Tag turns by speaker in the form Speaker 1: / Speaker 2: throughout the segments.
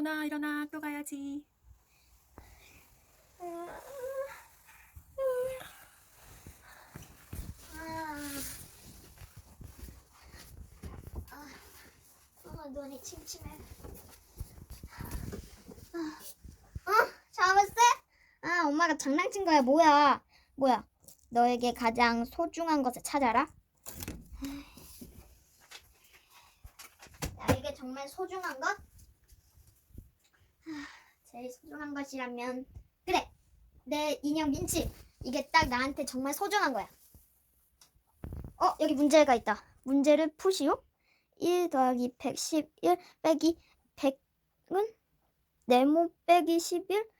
Speaker 1: 도훈아 일어나 학교 가야지.
Speaker 2: 아, 눈이 침침해. 어? 잡았어? 아, 엄마가 장난친 거야. 뭐야? 뭐야? 너에게 가장 소중한 것을 찾아라. 나에게 정말 소중한 것? 아, 제일 소중한 것이라면 그래. 내 인형 민치. 이게 딱 나한테 정말 소중한 거야. 어, 여기 문제가 있다. 문제를 푸시오. 1 더하기 111 빼기 100은 네모 빼기 11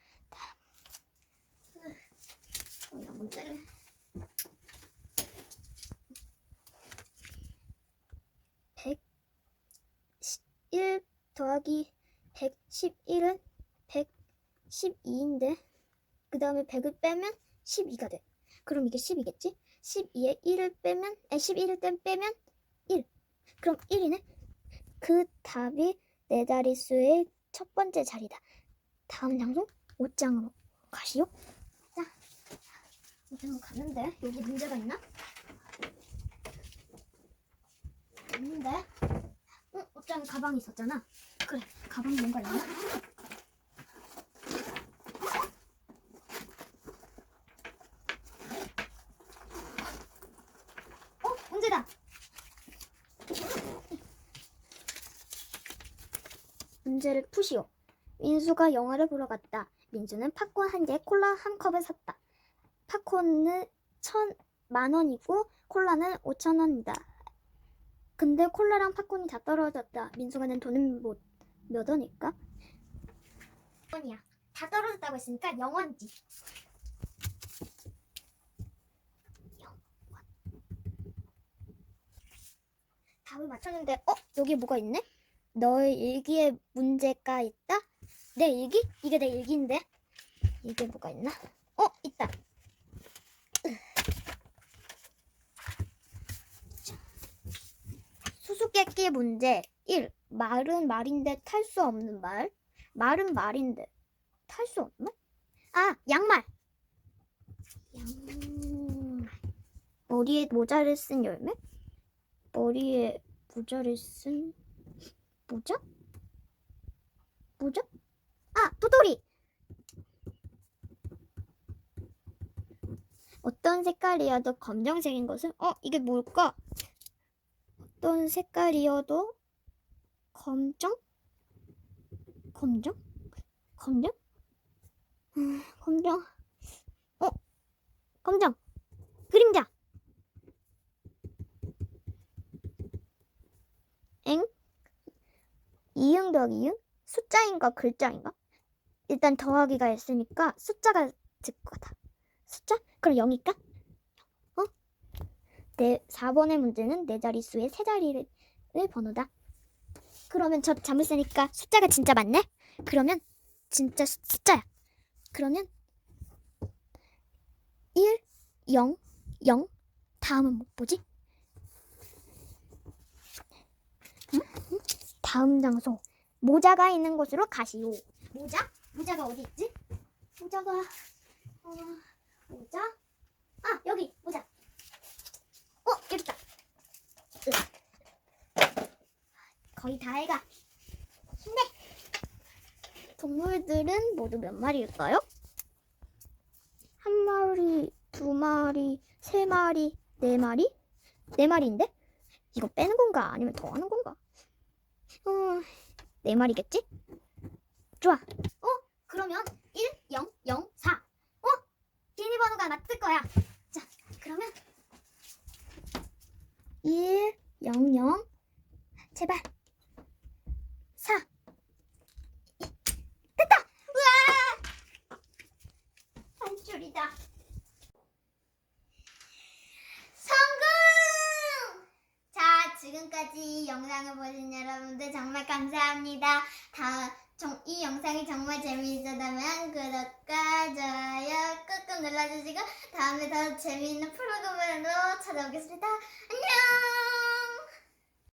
Speaker 2: 이런 문제를 (100) 더하기 111은 112인데 그 다음에 100을 빼면 12가 돼 그럼 이게 10이겠지 12에 1을 빼면 아니 11을 빼면 1 그럼 1이네 그 답이 네 자릿수의 첫 번째 자리다. 다음 장소 5장으로 가시오. 자, 5장으로 갔는데 여기 문제가 있나? 없는데? 어? 5장 가방이 있었잖아. 그래, 가방에 뭔가 있나? 어? 문제다! 문제를 푸시오. 민수가 영화를 보러 갔다. 민수는 팝콘 한 개, 콜라 한 컵을 샀다. 팝콘은 천, 만 원이고 콜라는 오천 원이다. 근데 콜라랑 팝콘이 다 떨어졌다. 민수가 낸 돈은 뭐, 몇 원일까? 원이야. 다 떨어졌다고 했으니까 영원이지. 영원. 답을 맞췄는데, 어? 여기 뭐가 있네? 너의 일기에 문제가 있다? 내 일기? 이게 내 일기인데? 이게 뭐가 있나? 어, 있다. 수수께끼 문제 1. 말은 말인데 탈 수 없는 말. 말은 말인데 탈 수 없는 말? 아, 양말. 양말. 머리에 모자를 쓴 열매? 머리에 모자를 쓴 모자? 모자? 아, 도토리! 어떤 색깔이어도 검정색인 것은? 어, 이게 뭘까? 어떤 색깔이어도 검정? 검정? 검정? 음, 검정. 어, 검정. 그림자. 엥? 이응 더하기 이응? 숫자인가 글자인가? 일단 더하기가 있으니까 숫자가 될 거다. 숫자? 그럼 0일까? 어? 네, 4번의 문제는 네 자릿수의 세 자리를 번호다. 그러면 저 자물쇠니까 숫자가 진짜 맞네? 그러면 진짜 수- 숫자야. 그러면 1, 0, 0 다음은 뭐- 뭐지? 응? 응? 다음 장소 모자가 있는 곳으로 가시오. 모자? 모자가 어디 있지? 모자가 어, 모자? 아 여기 모자. 어 여기 있다. 으. 거의 다 해가. 힘내. 동물들은 모두 몇 마리일까요? 한 마리, 두 마리, 세 마리, 네 마리? 네 마리인데? 이거 빼는 건가? 아니면 더 하는 건가? 어, 네 마리겠지? 좋아. 어? 그러면 1, 0, 0, 4. 어? 비밀번호가 맞을 거야. 자, 그러면 1, 0, 0. 제발. 4. 됐다! 우와! 한 줄이다. 성공! 자, 지금까지 영상을 보신 여러분들 정말 감사합니다. 다음, 정, 이 영상이 정말 재미있었다면 구독과 좋아요 꾹꾹 눌러주시고 다음에 더 재미있는 프로그램으로 찾아오겠습니다. 안녕!